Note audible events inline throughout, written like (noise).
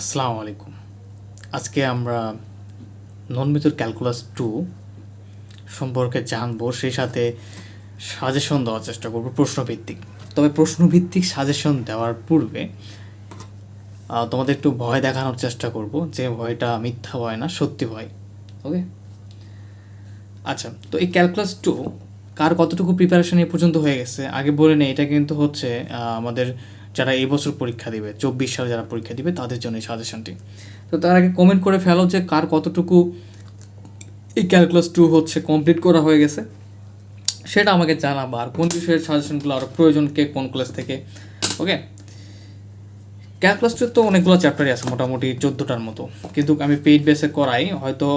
আসসালামু আলাইকুম। আজকে আমরা নন মেজর ক্যালকুলাস টু সম্পর্কে জানব, সেই সাথে সাজেশন দেওয়ার চেষ্টা করব প্রশ্নভিত্তিক। তবে প্রশ্নভিত্তিক সাজেশন দেওয়ার পূর্বে তোমাদের একটু ভয় দেখানোর চেষ্টা করব যে ভয়টা মিথ্যা ভয় না, সত্যি ভয়। ওকে আচ্ছা তো এই ক্যালকুলাস টু কার কতটুকু প্রিপারেশন এ পর্যন্ত হয়ে গেছে? আগে বলে নেই, এটা কিন্তু হচ্ছে আমাদের যারা এই বছর পরীক্ষা দিবে, চব্বিশ সালে যারা পরীক্ষা দিবে, তাদের জন্য এই সাজেশনটি তো তার আগে কমেন্ট করে ফেলো যে কার কতটুকু এই ক্যালকুলাস টু হচ্ছে কমপ্লিট করা হয়ে গেছে। সেটা আমাকে জানাবা আর কোন বিষয়ের সাজেশনগুলো আরও প্রয়োজন, কে কোন ক্লাস থেকে। ওকে ক্যালকুলাস টু তো অনেকগুলো চ্যাপ্টারই আছে মোটামুটি চোদ্দোটার মতো। কিন্তু আমি পেইড বেসে করাই, হয়তো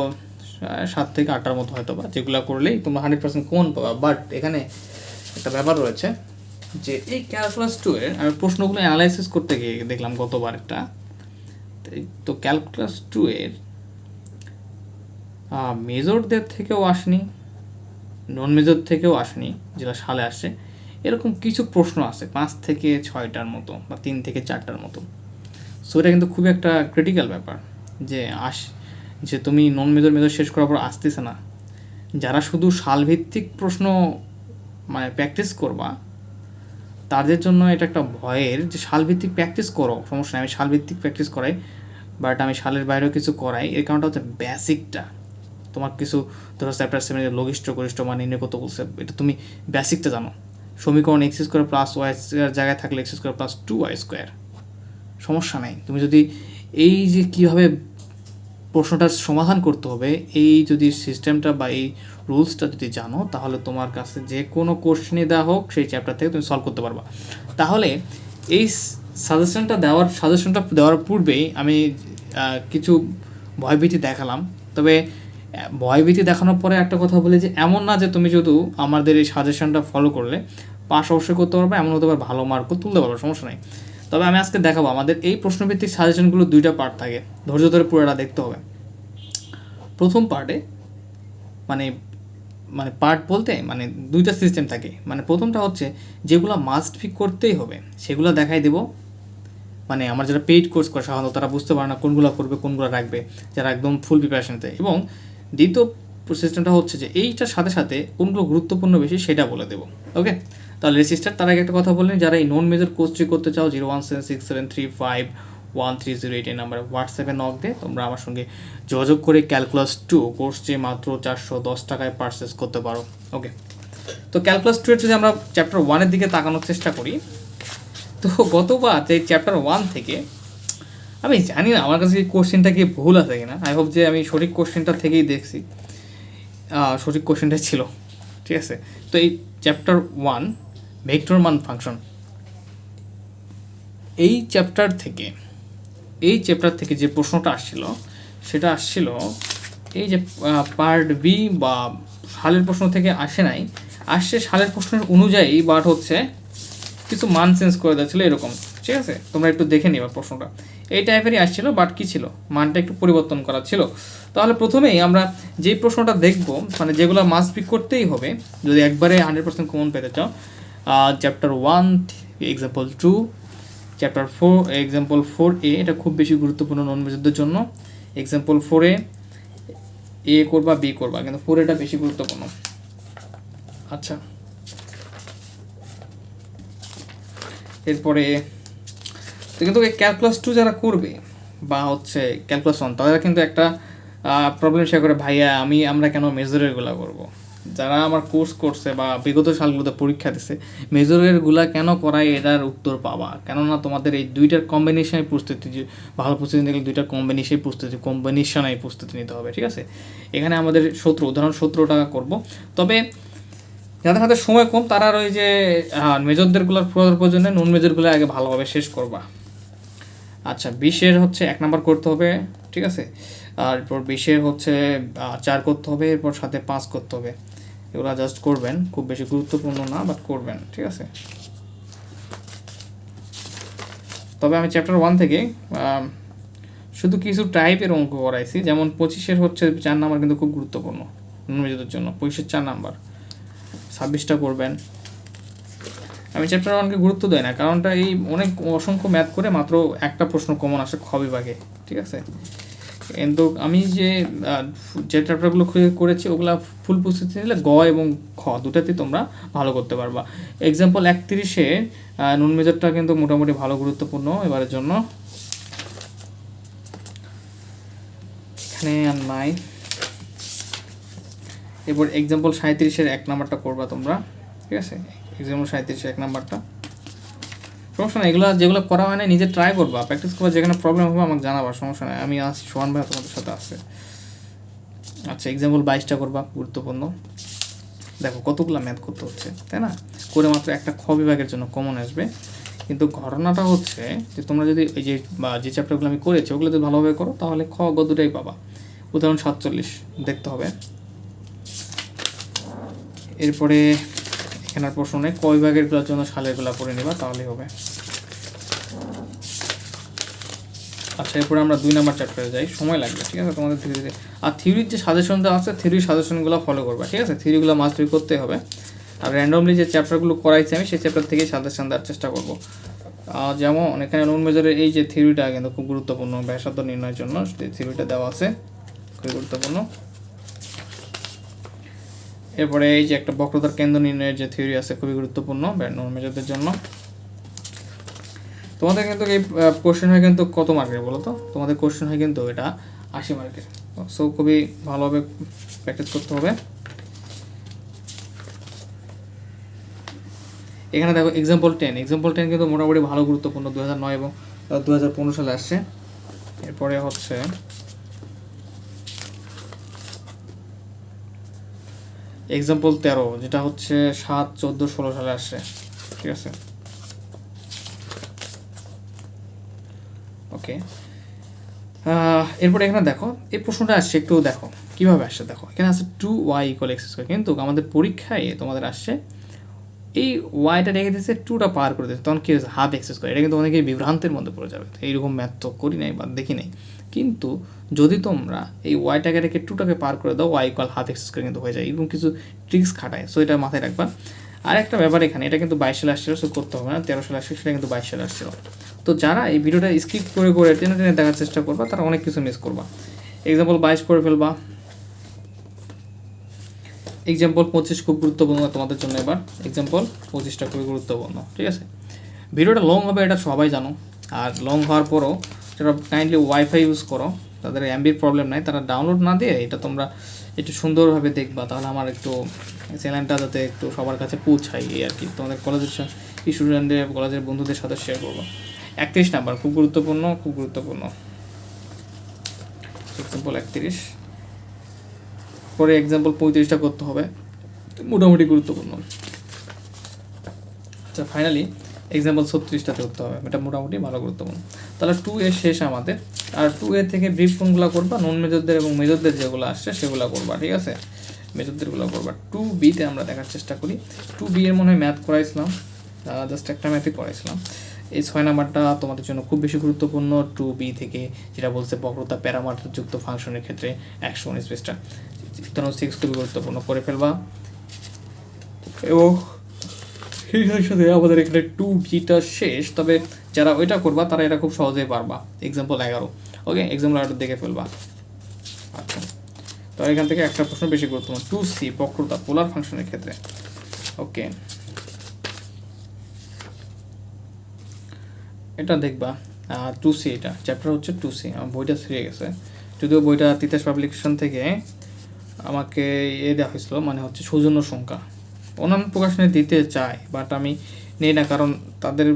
সাত থেকে আটটার মতো হয়তো বা যেগুলো করলেই তোমরা হান্ড্রেড পার্সেন্ট কমন পাবা। বাট এখানে একটা ব্যাপার রয়েছে যে এই ক্যালকুলাস টু এর আমি প্রশ্নগুলো অ্যানালাইসিস করতে গিয়ে দেখলাম গতবার একটা। তো ক্যালকুলাস টু এর মেজরদের থেকেও আসেনি নন মেজর থেকেও আসেনি, যেটা সালে আসে এরকম কিছু প্রশ্ন আছে, পাঁচ থেকে ছয়টার মতো বা তিন থেকে চারটার মতো। সো এটা কিন্তু খুবই একটা ক্রিটিক্যাল ব্যাপার যে আস, যে তুমি নন মেজর মেজর শেষ করার পর আসতেছে না। যারা শুধু সালভিত্তিক প্রশ্ন মানে প্র্যাকটিস করবা তাদের জন্য এটা একটা ভয়ের যে সালভিত্তিক প্র্যাকটিস করো, সমস্যা নেই, আমি সালভিত্তিক প্র্যাকটিস করাই বাট আমি সালের বাইরেও কিছু করাই, এর কারণটা হচ্ছে বেসিকটা তোমার কিছু ধরো চ্যাপ্টার সেভেনের লঘিষ্ঠ গরিষ্ঠ মানে নিয়ে কত বলছে, এটা তুমি বেসিকটা জানো। সমীকরণ X square plus Y square জায়গায় থাকলে X square plus two Y square সমস্যা নেই। তুমি যদি এই যে কীভাবে প্রশ্নটার সমাধান করতে হবে। এই যদি সিস্টেমটা বা এই রুলসটা যদি জানো, তাহলে তোমার কাছে যে কোনো কোশ্চেনই দেওয়া হোক, সেই চ্যাপ্টার থেকে তুমি সলভ করতে পারবা। তাহলে এই সাজেশনটা দেওয়ার সাজেশনটা দেওয়ার পূর্বেই আমি কিছু ভয়ভীতি দেখালাম। তবে ভয়ভীতি দেখানোর পরে একটা কথা বলি যে, এমন না যে তুমি শুধু আমাদের এই সাজেশনটা ফলো করলে পাস অবশ্যই করতে পারবে, এমন হতে পারে ভালো মার্কও তুলতে পারবে, সমস্যা নেই। তবে আমি আজকে দেখাবো, আমাদের এই প্রশ্নভিত্তিক সাজেশনগুলো দুইটা পার্ট থাকে। ধৈর্য ধরে পুরোটা দেখতে হবে। প্রথম পার্টে মানে মানে পার্ট বলতে মানে দুইটা সিস্টেম থাকে। মানে প্রথমটা হচ্ছে, যেগুলো মাস্ট ফি করতেই হবে, সেগুলো দেখাই দেবো। মানে আমার যারা পেইড কোর্স করে, সাধারণত তারা বুঝতে পারে না কোনগুলো করবে, কোনগুলো রাখবে, যারা একদম ফুল প্রিপারেশনতে এবং দ্বিতীয় সিস্টেমটা হচ্ছে যে, এইটার সাথে সাথে কোনগুলো গুরুত্বপূর্ণ বেশি, সেটা বলে দেবো। ওকে তাহলে রেজিস্টার তার আগে একটা কথা বললেন যারা এই নন মেজর কোর্সটি করতে চাও zero one seven six seven three five one three zero eight এই নাম্বারে হোয়াটসঅ্যাপে নক দিয়ে তোমরা আমার সঙ্গে যোগাযোগ করে ক্যালকুলাস টু কোর্সটি মাত্র চারশো দশ টাকায় পারচেস করতে পারো। ওকে তো ক্যালকুলাস টু এর যদি আমরা চ্যাপ্টার ওয়ানের দিকে তাকানোর চেষ্টা করি, তো গতবার এই চ্যাপ্টার ওয়ান থেকে, আমি জানি না, আমার কাছে কোশ্চেনটা কি ভুল আছে কিনা আই হোপ যে আমি সঠিক কোশ্চেনটা থেকেই দেখছি। সঠিক কোশ্চেনটা ছিল। ঠিক আছে? তো এই চ্যাপ্টার ওয়ান ভেক্টর মান ফাংশন এই চ্যাপ্টার থেকে, এই চ্যাপ্টার থেকে যে প্রশ্নটা আসছিল, সেটা আসছিল এই যে পার্ট বি বা সালের প্রশ্ন থেকে আসে নাই। আসছে সালের প্রশ্নের অনুযায়ী বাট হচ্ছে কিছু মান চেঞ্জ করে দিয়েছিল এরকম। ঠিক আছে? তোমরা একটু দেখে নিবা প্রশ্নটা। এই টাইপেরই আসছিল বাট কি ছিল? মানটা একটু পরিবর্তন করা ছিল। তাহলে প্রথমেই আমরা যে প্রশ্নটা দেখব মানে যেগুলো মাস্ট পিক করতেই হবে, যদি একবারে হান্ড্রেড পার্সেন্ট কমন পেতে চাও chapter one example two chapter four example four A এটা খুব বেশি গুরুত্বপূর্ণ নন মেজরদের জন্য। এক্সাম্পল ফোরে এ এ করবা বি করবা, কিন্তু ফোর এটা বেশি গুরুত্বপূর্ণ। আচ্ছা। এরপরে কিন্তু ক্যালকুলাস টু যারা করবে, বা হচ্ছে ক্যালকুলাস ওয়ান তাদের কিন্তু একটা প্রবলেম শেয়ার করে, ভাইয়া, আমি, আমরা কেন মেজরেরগুলো করব? যারা আমার কোর্স করছে বা বিগত সালগুলোতে পরীক্ষা দিছে মেজরেরগুলা কেন করায় এটার উত্তর পাবা? কেননা তোমাদের এই দুইটার কম্বিনেশনে প্রস্তুতি ভালো প্রস্তুতি নিতে গেলে দুইটার কম্বিনেশনে প্রস্তুতি কম্বিনেশনে প্রস্তুতি নিতে হবে, ঠিক আছে? এখানে আমাদের সতেরো উদাহরণ সতেরো টাকা করব। তবে যাদের হাতে সময় কম, তারা ওই যে মেজরদেরগুলোর প্রয়োজনে নন মেজরগুলো আগে ভালোভাবে শেষ করবা। আচ্ছা বিশের হচ্ছে এক নাম্বার করতে হবে, ঠিক আছে? আর এরপর বিশের হচ্ছে চার করতে হবে, এরপর সাথে পাঁচ করতে হবে। এগুলো জাস্ট করবেন, খুব বেশি গুরুত্বপূর্ণ না বাট করবেন, ঠিক আছে? তবে আমি চ্যাপ্টার ওয়ান থেকে শুধু কিছু টাইপের অঙ্ক করাইছি, যেমন পঁচিশের হচ্ছে চার নাম্বার কিন্তু খুব গুরুত্বপূর্ণ নন জন্য, পঁচিশের চার নাম্বার। ছাব্বিশটা করবেন। আমি চ্যাপ্টার ওয়ানকে গুরুত্ব দেয় না, কারণটা এই অনেক অসংখ্য ম্যাথ করে মাত্র একটা প্রশ্ন কমন আসে খ বিভাগে, ঠিক আছে? কিন্তু আমি যে যে চ্যাপ্টারগুলো করেছি, ওগুলো ফুল প্রস্তুতি নিলে গ এবং খ দুটাতেই তোমরা ভালো করতে পারবা। এক্সাম্পল একত্রিশে নুন মেজরটা কিন্তু মোটামুটি ভালো, গুরুত্বপূর্ণ এবারের জন্য। এখানে আর নাই। এরপর এক্সাম্পল সাঁত্রিশের এক নাম্বারটা করবা তোমরা, ঠিক আছে? এক্সাম্পল সাঁত্রিশের এক নাম্বারটা। সমস্যা নেই, এগুলো যেগুলো করা হয় না নিজে ট্রাই করবা প্র্যাকটিস করবা, যেখানে প্রবলেম হবে আমাকে জানাবা, সমস্যা নেই। আমি আজ সোহান ভাই তোমাদের সাথে আছে। আচ্ছা এক্সাম্পল বাইশটা করবা, গুরুত্বপূর্ণ। দেখো, কতগুলো ম্যাথ করতে হচ্ছে, তাই না? করে মাত্র একটা খ বিভাগের জন্য কমন আসবে। কিন্তু ঘটনাটা হচ্ছে যে, তোমরা যদি এই যে, বা যে চ্যাপ্টারগুলো আমি করেছি, ওগুলো যদি ভালোভাবে করো, তাহলে খ গ দুটাই পাবা। উদাহরণ সাতচল্লিশ, দেখতে হবে। এরপরে এখানে আর প্রশ্ন নেই ক বিভাগেরগুলোর জন্য সালেরগুলো করে নিবা, তাহলেই হবে। আচ্ছা এরপরে আমরা দুই নাম্বার চ্যাপ্টারে যাই। সময় লাগবে, ঠিক আছে? তোমাদের ধীরে ধীরে আর থিওরির যে সাজেশনটা আছে থিওরির সাজেশনগুলো ফলো করবা, ঠিক আছে? থিওরিগুলো মাস্টারি করতে হবে। আর র্যান্ডমলি যে চ্যাপ্টারগুলো করাইছি আমি, সেই চ্যাপ্টার থেকেই সাজেশন দেওয়ার চেষ্টা করব। যেমন, এখানে নন মেজরের এই যে থিওরিটা কিন্তু খুব গুরুত্বপূর্ণ, ব্যাসার্ধ নির্ণয়ের জন্য থিওরিটা দেওয়া আছে, খুবই গুরুত্বপূর্ণ। এরপরে এই যে একটা বক্রতার কেন্দ্র নির্ণয়ের যে থিওরি আছে, খুবই গুরুত্বপূর্ণ নুন মেজরদের জন্য। তোমাদের কিন্তু এই কোশ্চেন হয় কিন্তু কত মার্কের বলো তো? তোমাদের কোশ্চেন হয় কিন্তু এটা আশি মার্কের। সো খুবই ভালোভাবে প্র্যাকটিস করতে হবে। এখানে দেখো এক্সাম্পল টেন এক্সাম্পল টেন কিন্তু মোটামুটি ভালো গুরুত্বপূর্ণ দু হাজার নয় এবং দু হাজার পনেরো সালে আসছে। এরপরে হচ্ছে এক্সাম্পল তেরো, যেটা হচ্ছে সাত, চোদ্দ, ষোলো সালে আসছে। ঠিক আছে? ওকে এরপরে এখানে দেখো, এই প্রশ্নটা আসছে, একটু দেখো, কীভাবে আসছে দেখো? এখানে আসছে two Y equal X square কিন্তু আমাদের পরীক্ষায় তোমাদের আসছে, এই ওয়াইটা রেখে দিয়েছে টুটা পার করে দিয়েছে, তখন কি হয়েছে? হাফ এক্স স্কোয়ার এটা কিন্তু অনেকেই বিভ্রান্তের মধ্যে পড়ে যাবে। এইরকম ম্যাথ তো করি নাই বা দেখি নাই। কিন্তু যদি তোমরা এই ওয়াইটাকে রেখে টুটাকে পার করে দাও Y equal half X square কিন্তু হয়ে যায় এরকম কিছু ট্রিক্স খাটায়। সো এটা মাথায় রাখবা। আর একটা ব্যাপার এখানে, এটা কিন্তু বাইশ সালে আসছিল সো করতে হবে না, তেরো সালে আসছিল, সেটা কিন্তু বাইশ সালে আসছিল। তো যারা এই ভিডিওটা স্কিপ করে করে টেনে টেনে দেখার চেষ্টা করবা, তারা অনেক কিছু মিস করবা। এক্সাম্পল বাইশ করে ফেলবা। এক্সাম্পল পঁচিশ খুব গুরুত্বপূর্ণ তোমাদের জন্য এবার। এক্সাম্পল পঁচিশটা খুবই গুরুত্বপূর্ণ, ঠিক আছে? ভিডিওটা লং হবে, এটা সবাই জানো। আর লং হওয়ার পরও যারা কাইন্ডলি ওয়াইফাই ইউজ করো। তাদের এমবির প্রবলেম নাই। তারা ডাউনলোড না দিয়ে এটা তোমরা একটু সুন্দরভাবে দেখবা। তাহলে আমার একটু চ্যানেলটা যাতে একটু সবার কাছে পৌঁছাই এই আর কি। তোমাদের কলেজের স্টুডেন্টদের কলেজের বন্ধুদের সাথে শেয়ার করব। একত্রিশ নাম্বার খুব গুরুত্বপূর্ণ খুব গুরুত্বপূর্ণ। এক্সাম্পল একত্রিশ। পরে এক্সাম্পল পঁয়ত্রিশটা করতে হবে। মোটামুটি গুরুত্বপূর্ণ। আচ্ছা ফাইনালি এক্সাম্পল ছত্রিশটাতে করতে হবে। এটা মোটামুটি ভালো গুরুত্বপূর্ণ। তাহলে টু এ শেষ আমাদের। আর টু এ থেকে ব্রিফ কোনগুলো করবা? নন মেজরদের এবং মেজরদের যেগুলো আসছে, সেগুলো করবা, ঠিক আছে? মেজরদেরগুলো করবা। টু বিতে আমরা দেখার চেষ্টা করি। টু বি এর মনে হয় ম্যাথ করাইছিলাম। জাস্ট একটা ম্যাথই করাইছিলাম। এই ছয় নাম্বারটা তোমাদের জন্য খুব বেশি গুরুত্বপূর্ণ। টু বি থেকে যেটা বলছে বক্রতা প্যারামাটার যুক্ত ফাংশনের ক্ষেত্রে একশো উনিশ পেজটা সিক্স খুবই গুরুত্বপূর্ণ। করে ফেলবা। এবং সেই সাথে আমাদের এখানে টু বিটা শেষ, তবে যারা ওইটা করবা, তারা এটা খুব সহজেই পারবা। এক্সাম্পল এগারো। ওকে এক্সাম্পল এগারো দেখে ফেলবা। আচ্ছা। তো এখান থেকে একটা প্রশ্ন বেশি গুরুত্বপূর্ণ। টু সি বক্রতা পোলার ফাংশনের ক্ষেত্রে। ওকে এটা দেখবা। টু সি এটা। চ্যাপ্টার হচ্ছে টু সি আমার বইটা ছিঁড়ে গেছে। যদিও বইটা তিতাস পাবলিকেশন থেকে আমাকে এ দেওয়া হয়েছিল মানে হচ্ছে সৌজন্য সংখ্যা। অন্যান্য প্রকাশনে দিতে চায় বাট আমি নেই না, কারণ তাদের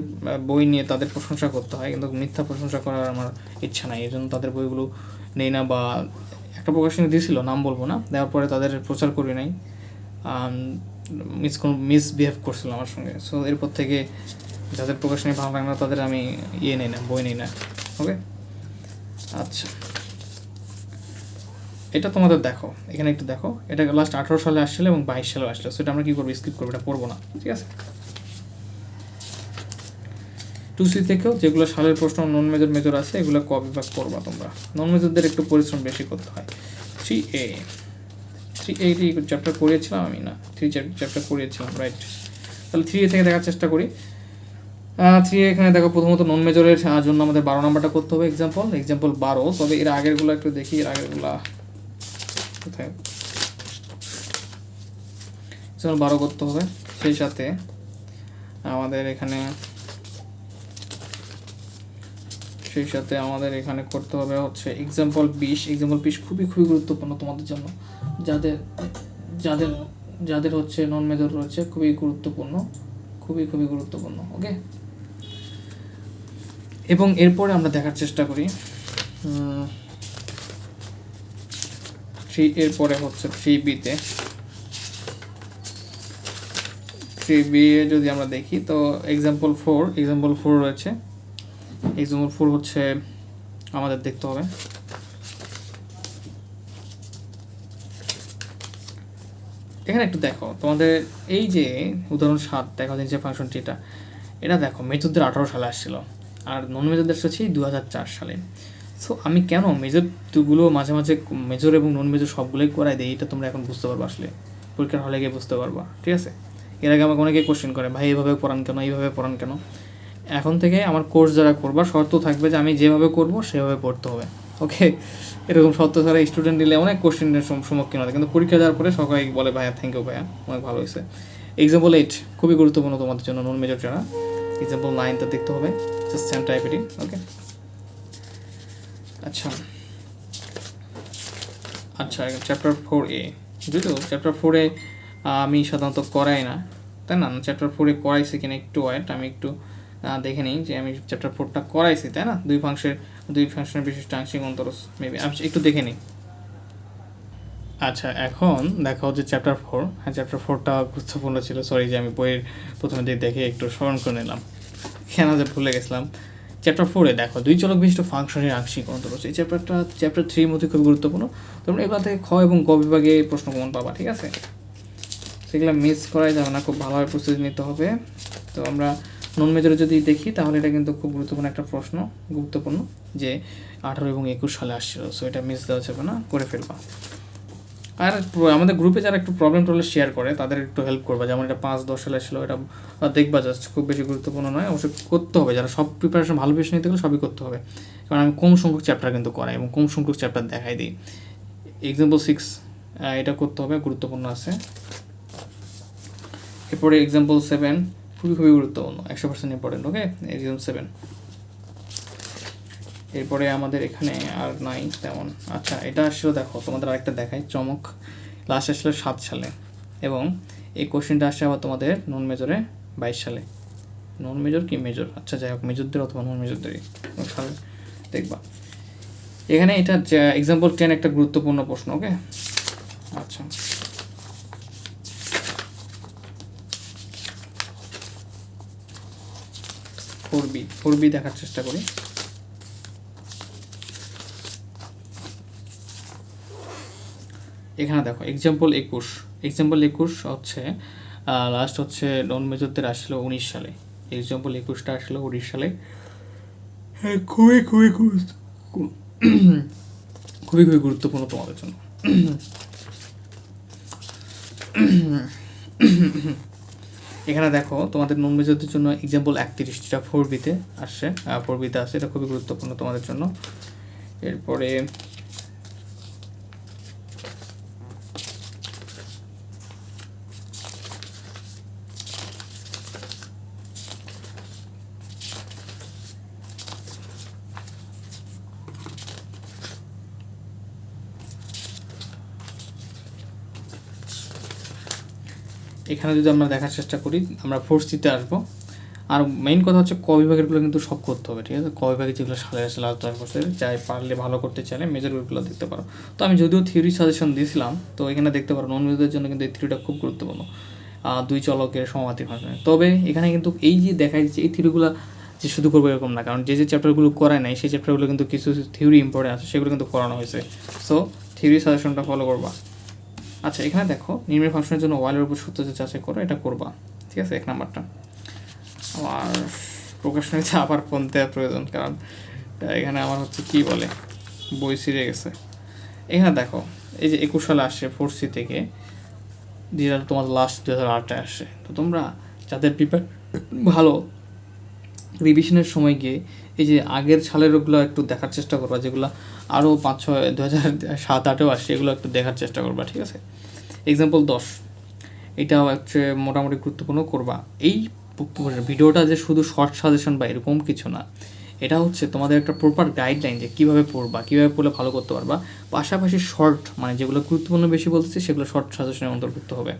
বই নিয়ে তাদের প্রশংসা করতে হয়, কিন্তু মিথ্যা প্রশংসা করার আমার ইচ্ছা নাই এই জন্য তাদের বইগুলো নেই না, বা একটা প্রকাশনী দিয়েছিল, নাম বলব না, দেওয়ার পরে তাদের প্রচার করি নাই মিস কোনো মিসবিহেভ করছিল আমার সঙ্গে সো এরপর থেকে যাদের প্রকাশনী ভালো লাগে না, তাদের আমি ইয়ে নেই না, বই নেই না ওকে আচ্ছা। এটা তোমাদের দেখো, এখানে একটু দেখো। এটা লাস্ট আঠারো সালে আসছিল এবং বাইশ সালে আসলো সেটা আমরা কি করব? স্কিপ করব, এটা পড়ব না, ঠিক আছে? টু সি থেকেও যেগুলো সালের প্রশ্ন নন মেজর মেজর আছে, এগুলো ক বিভাগ করবা তোমরা। নন মেজরদের একটু পরিশ্রম বেশি করতে হয়। থ্রি এ থ্রি এইটি চ্যাপ্টার করিয়েছিলাম আমি না? থ্রি চ্যাপ্টার করিয়েছিলাম রাইট তাহলে থ্রি এ থেকে দেখার চেষ্টা করি। থ্রি এখানে দেখো, প্রথমত নন মেজরের জন্য আমাদের বারো নাম্বারটা করতে হবে এক্সাম্পল এক্সাম্পল বারো। তবে এর আগেরগুলো একটু দেখি, এর আগেরগুলা কোথায়? বারো করতে হবে। সেই সাথে আমাদের এখানে সেই সাথে আমাদের এখানে করতে হবে হচ্ছে এক্সাম্পল বিশ। এক্সাম্পল বিশ খুবই খুবই গুরুত্বপূর্ণ তোমাদের জন্য। যাদের যাদের যাদের হচ্ছে নন মেজর রয়েছে, খুবই গুরুত্বপূর্ণ। খুবই খুবই গুরুত্বপূর্ণ ওকে এবং এরপরে আমরা দেখার চেষ্টা করি। থ্রি এরপরে হচ্ছে থ্রি বিতে থ্রি বি যদি আমরা দেখি, তো এক্সাম্পল ফোর এক্সাম্পল ফোর রয়েছে। এক্সাম্পল ফোর হচ্ছে আমাদের দেখতে হবে। এখানে একটু দেখো, তোমাদের এই যে উদাহরণ সাত, দেখো যে ফাংশনটি এটা এটা দেখো, মেজরদের আঠারো সালে আসছিল, আর নন মেজরদের এসেছে দু হাজার চার সালে। সো আমি কেন মেজরগুলো মাঝে মাঝে মেজর এবং নন মেজর সবগুলোই করাই দিই, এটা তোমরা এখন বুঝতে পারবা আসলে। পরীক্ষার হলে গিয়ে বুঝতে পারবা, ঠিক আছে? এর আগে আমাকে অনেকে কোশ্চেন করে, ভাই এইভাবে পড়ান কেন? এইভাবে পড়ান কেন? এখন থেকে আমার কোর্স যারা করবা, শর্ত থাকবে যে আমি যেভাবে করব, সেভাবে পড়তে হবে ওকে এরকম শর্ত ছাড়া স্টুডেন্ট দিলে অনেক কোশ্চেনের সম্মুখীন হয়, কিন্তু পরীক্ষা দেওয়ার পরে সবাই বলে ভাইয়া থ্যাংক ইউ ভাইয়া, অনেক ভালো হয়েছে। এক্সাম্পল এইট খুবই গুরুত্বপূর্ণ তোমাদের জন্য নন মেজর যারা। এক্সাম্পল নাইনটা দেখতে হবে জাস্ট সেম টাইপেরই ওকে আচ্ছা। আচ্ছা চ্যাপ্টার ফোর এ। বুঝলো চ্যাপ্টার ফোরে আমি সাধারণত করাই না, তাই না? চ্যাপ্টার ফোরে করাইছি কিনা একটু ওয়েট আমি একটু দেখে নিই যে আমি চ্যাপ্টার ফোরটা করাইছি, তাই না? দুই ফাংশের, দুই ফাংশনের বিশিষ্ট আংশিক অন্তরস মেবি আমি একটু দেখে নিই। আচ্ছা এখন দেখা হচ্ছে চ্যাপ্টার ফোর হ্যাঁ চ্যাপ্টার ফোরটা গুরুত্বপূর্ণ ছিল সরি যে আমি বইয়ের প্রথমে দিকে দেখে একটু স্মরণ করে নিলাম। কেন যে ভুলে গেছিলাম। চ্যাপ্টার ফোরে দেখো, দুই চলক বিশিষ্ট ফাংশনের আংশিক অন্তরস এই চ্যাপ্টারটা চ্যাপ্টার থ্রির মধ্যে খুব গুরুত্বপূর্ণ। তোমরা এগুলো থেকে খ এবং গ বিভাগে প্রশ্ন কমন পাবা, ঠিক আছে? সেগুলো মিস করাই যাবে না, খুব ভালোভাবে প্রস্তুতি নিতে হবে। তো আমরা নন মেজরে যদি দেখি, তাহলে এটা কিন্তু খুব গুরুত্বপূর্ণ একটা প্রশ্ন, গুরুত্বপূর্ণ যে আঠারো এবং একুশ সালে আসছিল সো এটা মিস দেওয়া যাবে না, করে ফেলবা। আর আমাদের গ্রুপে যারা একটু প্রবলেম টবলেম শেয়ার করে, তাদের একটু হেল্প করবা। যেমন এটা পাঁচ, দশ সালে ছিল এটা দেখবা জাস্ট খুব বেশি গুরুত্বপূর্ণ নয় অবশ্যই করতে হবে। যারা সব প্রিপারেশন ভালো বিষয় নিতে গেলে সবই করতে হবে। কারণ আমি কম সংখ্যক চ্যাপ্টার কিন্তু করাই এবং কম সংখ্যক চ্যাপ্টার দেখাই দিই। এক্সাম্পল সিক্স এটা করতে হবে, গুরুত্বপূর্ণ আছে। এরপরে এক্সাম্পল সেভেন খুবই খুবই গুরুত্বপূর্ণ, একশো percent important okay example seven এরপরে আমাদের এখানে আর নাই তেমন। আচ্ছা এটা আসলে দেখো, তোমাদের আরেকটা দেখাই, চমক। লাস্ট আসলে সাত সালে এবং এই কোশ্চেনটা আসছে আবার তোমাদের নন মেজরে বাইশ সালে। নন মেজর কি মেজর আচ্ছা যাই হোক মেজরদের অথবা নন মেজরদেরই সালে দেখবা। এখানে এটা এক্সাম্পল টেন একটা গুরুত্বপূর্ণ প্রশ্ন, ওকে? আচ্ছা। ফোর বি ফোর বি দেখার চেষ্টা করি। এখানে দেখো এক্সাম্পল একুশ। এক্সাম্পল একুশ হচ্ছে লাস্ট হচ্ছে নন মেজরদের আসলো উনিশ সালে। এক্সাম্পল একুশটা আসলো উনিশ সালে। হ্যাঁ খুবই খুবই গুরুত্ব- (coughs) খুবই খুবই গুরুত্বপূর্ণ তোমাদের জন্য। (coughs) এখানে দেখো তোমাদের নন মেজরদের জন্য এক্সাম্পল একত্রিশ যেটা ফোর বিতে আসছে। ফোর বিতে আসছে এটা খুবই গুরুত্বপূর্ণ তোমাদের জন্য। এরপরে এখানে যদি আমরা দেখার চেষ্টা করি, আমরা ফোর্স সিতে আসব। আর মেইন কথা হচ্ছে ক বিভাগেরগুলো কিন্তু সব করতে হবে, ঠিক আছে? ক বিভাগে যেগুলো সালে আসে লাস্ট দশ বছরে যাই পারলে ভালো করতে চাইলে মেজর বইগুলো দেখতে পারো। তো আমি যদিও থিওরি সাজেশন দিয়েছিলাম তো এখানে দেখতে পারো নন মেজরদের জন্য কিন্তু এই থিওরিটা খুব গুরুত্বপূর্ণ। দুই চলকের সমাধির ভাষণে তবে এখানে কিন্তু এই যে দেখা যাচ্ছে এই থিওরিগুলো যে শুধু করব এরকম না, কারণ যে যে চ্যাপ্টারগুলো করায় নাই, সেই চ্যাপ্টারগুলো কিন্তু কিছু থিওরি ইম্পর্টেন্ট আছে, সেগুলো কিন্তু করানো হয়েছে। সো থিওরি সাজেশনটা ফলো করবা। আচ্ছা এখানে দেখো নির্মের ফাংশনের জন্য ওয়ালের উপর সূত্র যে যাচাই করো, এটা করবা। ঠিক আছে? এক নাম্বারটা। আমার প্রকাশনীতে আবার ফোন দেওয়া প্রয়োজন, কারণ এখানে আমার হচ্ছে কি বলে, বই ছিঁড়ে গেছে। এখানে দেখো, এই যে একুশ সালে আসছে ফোর সি থেকে যেটা তোমার লাস্ট দু হাজার আটে আসছে। তো তোমরা যাদের প্রিপেয়ার ভালো রিভিশনের সময় গিয়ে এই যে আগের সালের ওগুলো একটু দেখার চেষ্টা করবা, যেগুলো আরও পাঁচ ছয় দু হাজার সাত, আটেও আসছে, এগুলো একটু দেখার চেষ্টা করবা, ঠিক আছে? এক্সাম্পল দশ। এটা হচ্ছে মোটামুটি গুরুত্বপূর্ণ করবা। এই ভিডিওটা যে শুধু শর্ট সাজেশন বা এরকম কিছু না, এটা হচ্ছে তোমাদের একটা প্রপার গাইডলাইন যে কীভাবে পড়বা, কীভাবে পড়লে ভালো করতে পারবা। পাশাপাশি শর্ট মানে যেগুলো গুরুত্বপূর্ণ বেশি বলতেছি সেগুলো শর্ট সাজেশনের অন্তর্ভুক্ত হবে।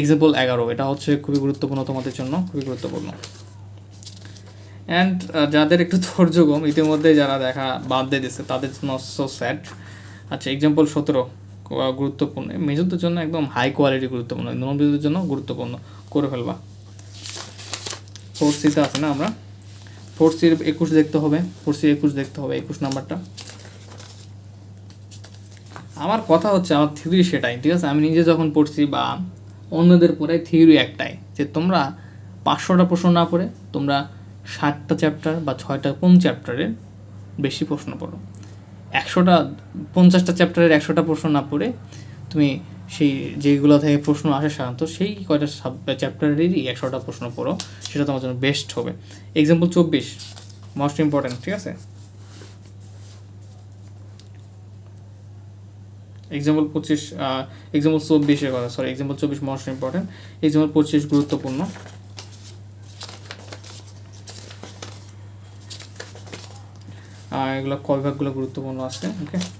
এক্সাম্পল এগারো, এটা হচ্ছে খুবই গুরুত্বপূর্ণ তোমাদের জন্য, খুবই গুরুত্বপূর্ণ। অ্যান্ড যাদের একটু ধৈর্য কম ইতিমধ্যে যারা দেখা বাদ দিয়ে দিচ্ছে তাদের জন্য সো স্যাড আচ্ছা এক্সাম্পল সতেরো গুরুত্বপূর্ণ। মেজরদের জন্য একদম হাই কোয়ালিটি গুরুত্বপূর্ণ মেজরদের জন্য গুরুত্বপূর্ণ। করে ফেলবা। ফোর সিতে আছে না আমরা? ফোর সির একুশ দেখতে হবে ফোর সির একুশ দেখতে হবে, একুশ নাম্বারটা। আমার কথা হচ্ছে, আমার থিওরি সেটাই, ঠিক আছে? আমি নিজে যখন পড়ছি বা অন্যদের পড়ে থিওরি একটাই, যে তোমরা পাঁচশোটা প্রশ্ন না পড়ে, তোমরা ষাটটা চ্যাপ্টার বা ছয়টা কোন চ্যাপ্টারের বেশি প্রশ্ন পড়ো? একশোটা, পঞ্চাশটা চ্যাপ্টারের একশোটা প্রশ্ন না পড়ে তুমি সেই যেগুলো থেকে প্রশ্ন আসে সাধারণত সেই কয়টা সাব চ্যাপ্টারেরই একশোটা প্রশ্ন পড়ো, সেটা তোমার জন্য বেস্ট হবে। এক্সাম্পল চব্বিশ মোস্ট ইম্পর্ট্যান্ট ঠিক আছে? এক্সাম্পল পঁচিশ এক্সাম্পল চব্বিশের কথা সরি এক্সাম্পল চব্বিশ মোস্ট ইম্পর্ট্যান্ট এক্সাম্পল পঁচিশ গুরুত্বপূর্ণ। এগুলো কয় গুরুত্বপূর্ণ আছে ওকে